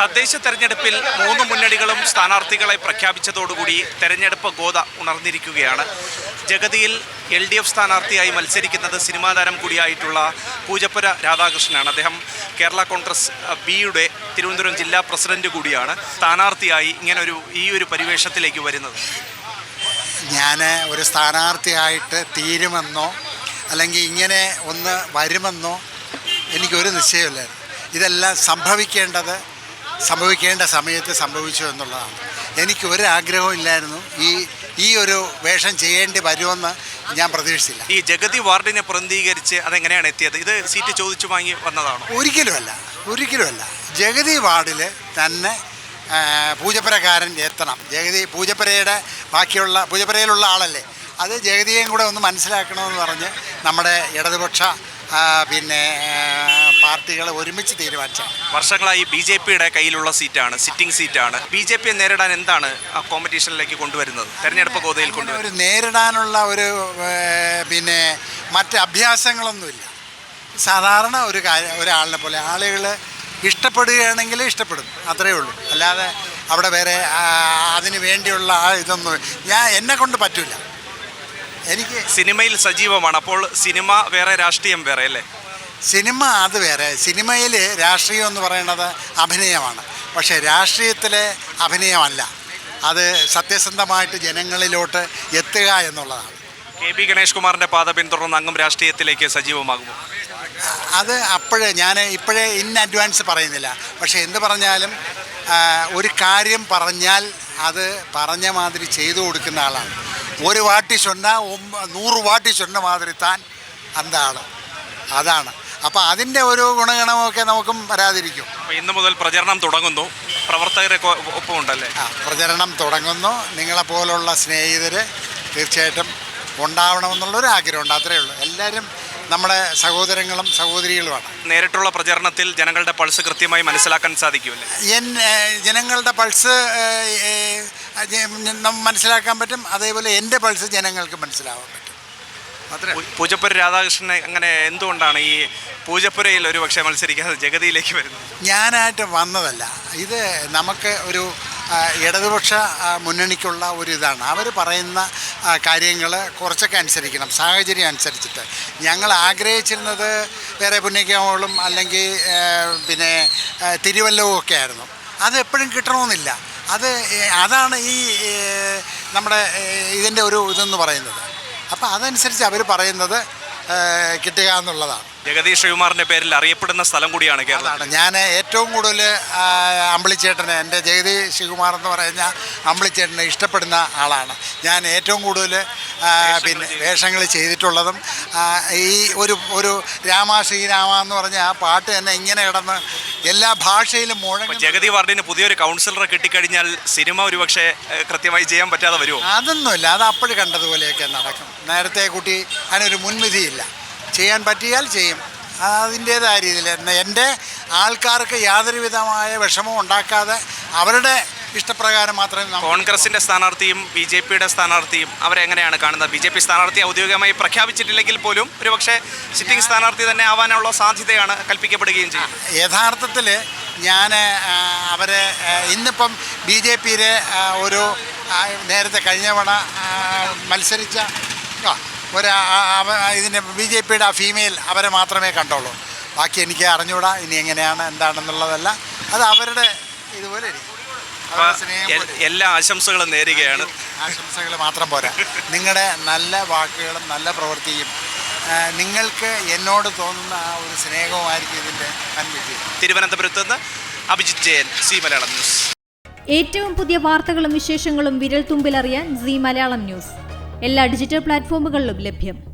തദ്ദേശ തെരഞ്ഞെടുപ്പിൽ മൂന്ന് മുന്നണികളും സ്ഥാനാർത്ഥികളെ പ്രഖ്യാപിച്ചതോടുകൂടി തെരഞ്ഞെടുപ്പ് ഗോത ഉണർന്നിരിക്കുകയാണ്. ജഗതിയിൽ എൽ ഡി എഫ് സ്ഥാനാർത്ഥിയായി മത്സരിക്കുന്നത് സിനിമാ താരം കൂടിയായിട്ടുള്ള പൂജപ്പുര രാധാകൃഷ്ണനാണ്. അദ്ദേഹം കേരള കോൺഗ്രസ് ബിയുടെ തിരുവനന്തപുരം ജില്ലാ പ്രസിഡന്റ് കൂടിയാണ് സ്ഥാനാർത്ഥിയായി ഇങ്ങനൊരു ഈ ഒരു പരിവേഷത്തിലേക്ക് വരുന്നത്. ഞാൻ ഒരു സ്ഥാനാർത്ഥിയായിട്ട് തീരുമെന്നോ അല്ലെങ്കിൽ ഇങ്ങനെ ഒന്ന് വരുമെന്നോ എനിക്കൊരു നിശ്ചയമില്ലായിരുന്നു ഇതെല്ലാം സംഭവിക്കേണ്ടത് സംഭവിക്കേണ്ട സമയത്ത് സംഭവിച്ചു എന്നുള്ളതാണ്. എനിക്ക് ഒരു ആഗ്രഹവും ഇല്ലായിരുന്നു. ഈ ഈ ഒരു വേഷം ചെയ്യേണ്ടി വരുമെന്ന് ഞാൻ പ്രതീക്ഷിച്ചില്ല. ഈ ജഗതി വാർഡിനെ പ്രതിനിധീകരിച്ച് അതെങ്ങനെയാണ് എത്തിയത്? ഇത് സീറ്റ് ചോദിച്ചു വാങ്ങി വന്നതാണോ? ഒരിക്കലുമല്ല. ഒരിക്കലുമല്ല. ജഗതി വാർഡിൽ തന്നെ പൂജപ്പുരക്കാരൻ എത്തണം. ജഗതി പൂജപ്പുരയുടെ ബാക്കിയുള്ള പൂജപ്പുരയിലുള്ള ആളല്ലേ. അത് ജഗതിയെയും കൂടെ ഒന്ന് മനസ്സിലാക്കണമെന്ന് പറഞ്ഞ് നമ്മുടെ ഇടതുപക്ഷ പിന്നെ പാർട്ടികൾ ഒരുമിച്ച് തീരുമാനിച്ചാണ് വർഷങ്ങളായി ബി ജെ പിയുടെ കയ്യിലുള്ള സീറ്റാണ് സിറ്റിംഗ് സീറ്റാണ് ബി ജെ പിയെ നേരിടാൻ എന്താണ് ആ കോമ്പറ്റീഷനിലേക്ക് കൊണ്ടുവരുന്നത്? തെരഞ്ഞെടുപ്പ് ഗോതയിൽ കൊണ്ടുവരുന്നത്. ഒരു നേരിടാനുള്ള ഒരു പിന്നെ മറ്റ് അഭ്യാസങ്ങളൊന്നുമില്ല. സാധാരണ ഒരു കാര്യം ഒരാളിനെ പോലെ ആളുകൾ ഇഷ്ടപ്പെടുകയാണെങ്കിൽ ഇഷ്ടപ്പെടും അത്രയേ ഉള്ളൂ. അല്ലാതെ അവിടെ വേറെ അതിന് വേണ്ടിയുള്ള ആ ഇതൊന്നും ഞാൻ എന്നെ കൊണ്ട് പറ്റില്ല എനിക്ക് സിനിമയിൽ സജീവമാണ് അപ്പോൾ സിനിമ വേറെ രാഷ്ട്രീയം വേറെ അല്ലേ? സിനിമ അത് വേറെ. സിനിമയിൽ രാഷ്ട്രീയം എന്ന് പറയുന്നത് അഭിനയമാണ്. പക്ഷേ രാഷ്ട്രീയത്തിലെ അഭിനയമല്ല. അത് സത്യസന്ധമായിട്ട് ജനങ്ങളിലോട്ട് എത്തുക എന്നുള്ളതാണ്. കെ ബി ഗണേഷ് കുമാറിന്റെ പാത പിന്തുടർന്ന് അംഗം രാഷ്ട്രീയത്തിലേക്ക് സജീവമാകുമോ? അത് അപ്പോഴേ ഞാൻ ഇപ്പോഴേ ഇൻ അഡ്വാൻസ് പറയുന്നില്ല. പക്ഷേ എന്ത് പറഞ്ഞാലും ഒരു കാര്യം പറഞ്ഞാൽ അത് പറഞ്ഞ മാതിരി ചെയ്തു കൊടുക്കുന്ന ആളാണ്. ഒരു വാട്ടി ചൊന്ന നൂറ് വാട്ടി ചൊന്ന മാതിരി താൻ അന്താണ്. അതാണ്. അപ്പോൾ അതിന്റെ ഒരു ഗുണഗണമൊക്കെ നമുക്കും വരാതിരിക്കും. അപ്പോൾ ഇന്ന് മുതൽ പ്രചരണം തുടങ്ങുന്നു. പ്രവർത്തകരെ ഒപ്പം ഉണ്ടല്ലേ? ആ പ്രചരണം തുടങ്ങുന്നു. നിങ്ങളെ നിങ്ങളെപ്പോലുള്ള സ്നേഹിതർ തീർച്ചയായിട്ടും ഉണ്ടാവണമെന്നുള്ളൊരു ആഗ്രഹമുണ്ട്. അത്രയേ ഉള്ളൂ. എല്ലാവരും നമ്മുടെ സഹോദരങ്ങളും സഹോദരികളുമാണ്. നേരിട്ടുള്ള പ്രചരണത്തിൽ ജനങ്ങളുടെ പൾസ് കൃത്യമായി മനസ്സിലാക്കാൻ സാധിക്കുമല്ലേ? എൻ ജനങ്ങളുടെ പൾസ് മനസ്സിലാക്കാൻ പറ്റും. അതേപോലെ എന്റെ പൾസ് ജനങ്ങൾക്ക് മനസ്സിലാവാൻ പറ്റും. അത്രേ പൂജപ്പുര രാധാകൃഷ്ണനെ അങ്ങനെ എന്തുകൊണ്ടാണ് ഈ പൂജപ്പുരയിൽ ഒരു പക്ഷേ മത്സരിക്കാതെ ജഗതിയിലേക്ക് വരുന്നത്? ഞാനായിട്ട് വന്നതല്ല. ഇത് നമുക്ക് ഒരു ഇടതുപക്ഷ മുന്നണിക്കുള്ള ഒരു ഇതാണ്. അവർ പറയുന്ന കാര്യങ്ങൾ കുറച്ചൊക്കെ അനുസരിക്കണം. സാഹചര്യം അനുസരിച്ചിട്ട്. ഞങ്ങൾ ആഗ്രഹിച്ചിരുന്നത് വേറെ പുണ്യക്കാമകളും അല്ലെങ്കിൽ പിന്നെ തിരുവല്ലവും ഒക്കെ ആയിരുന്നു. അത് എപ്പോഴും കിട്ടണമെന്നില്ല. അത് അതാണ് ഈ നമ്മുടെ ഇതിന്റെ ഒരു ഇതെന്ന് പറയുന്നത്. അപ്പോൾ അതനുസരിച്ച് അവർ പറയുന്നത് കിട്ടുക എന്നുള്ളതാണ്. ജഗദീഷ് ശ്രീകുമാറിന്റെ പേരിൽ അറിയപ്പെടുന്ന സ്ഥലം കൂടിയാണ് കേരളം അതാണ്. ഞാൻ ഏറ്റവും കൂടുതൽ അമ്പിളിച്ചേട്ടനെ എന്റെ ജഗദീഷ് ശിവകുമാർ എന്ന് പറയുന്ന അമ്പിളിച്ചേട്ടനെ ഇഷ്ടപ്പെടുന്ന ആളാണ്. ഞാൻ ഏറ്റവും കൂടുതൽ പിന്നെ വേഷങ്ങൾ ചെയ്തിട്ടുള്ളതും ഈ ഒരു ഒരു രാമ ശ്രീരാമ എന്ന് പറഞ്ഞ ആ പാട്ട് തന്നെ ഇങ്ങനെ കിടന്ന് എല്ലാ ഭാഷയിലും മുഴങ്ങി ജഗതി വാർഡിന് പുതിയൊരു കൗൺസിലറെ കിട്ടിക്കഴിഞ്ഞാൽ സിനിമ ഒരുപക്ഷെ കൃത്യമായി ചെയ്യാൻ പറ്റാതെ വരുമോ? അതൊന്നുമില്ല. അത് അപ്പോഴും കണ്ടതുപോലെയൊക്കെ നടക്കും. നേരത്തെ കുട്ടി അതിനൊരു മുൻവിധിയില്ല. ചെയ്യാൻ പറ്റിയാൽ ചെയ്യും. അതിന്റേതായ രീതിയിൽ എന്റെ ആൾക്കാർക്ക് യാതൊരു വിധമായ വിഷമവും ഉണ്ടാക്കാതെ അവരുടെ ഇഷ്ടപ്രകാരം മാത്രമേ കോൺഗ്രസിന്റെ സ്ഥാനാർത്ഥിയും ബി ജെ പിയുടെ സ്ഥാനാർത്ഥിയും അവരെങ്ങനെയാണ് കാണുന്നത്? ബി ജെ പി സ്ഥാനാർത്ഥി ഔദ്യോഗികമായി പ്രഖ്യാപിച്ചിട്ടില്ലെങ്കിൽ പോലും ഒരുപക്ഷെ സിറ്റിംഗ് സ്ഥാനാർത്ഥി തന്നെ ആവാനുള്ള സാധ്യതയാണ് കൽപ്പിക്കപ്പെടുകയും ചെയ്യും യഥാർത്ഥത്തിൽ ഞാൻ അവരെ ഇന്നിപ്പം ബി ജെ പിയിലെ ഒരു നേരത്തെ കഴിഞ്ഞ തവണ മത്സരിച്ച ഒരു ഇതിന്റെ ബി ജെ പിയുടെ ആ ഫീമെയിൽ അവരെ മാത്രമേ കണ്ടുള്ളൂ. ബാക്കി എനിക്ക് അറിഞ്ഞുകൂടാ ഇനി എങ്ങനെയാണ് എന്താണെന്നുള്ളതല്ല. അത് അവരുടെ ഇതുപോലെ ഇരിക്കും. എല്ലാ ആശംസകളും നേരുകയാണ്. ആശംസകൾ മാത്രം പോരാ. നിങ്ങളുടെ നല്ല വാക്കുകളും നല്ല പ്രവൃത്തിയും നിങ്ങൾക്ക് എന്നോട് തോന്നുന്ന ആ ഒരു സ്നേഹവുമായിരിക്കും ഇതിന്റെ വൻവിജയം തിരുവനന്തപുരത്ത് നിന്ന് അഭിജിത് ജയൻ സി മലയാളം ന്യൂസ്. ഏറ്റവും പുതിയ വാർത്തകളും വിശേഷങ്ങളും വിരൽ തുമ്പിലറിയാൻ സി മലയാളം ന്യൂസ്. എല്ലാ ഡിജിറ്റൽ പ്ലാറ്റ്ഫോമുകളിലും ലഭ്യം.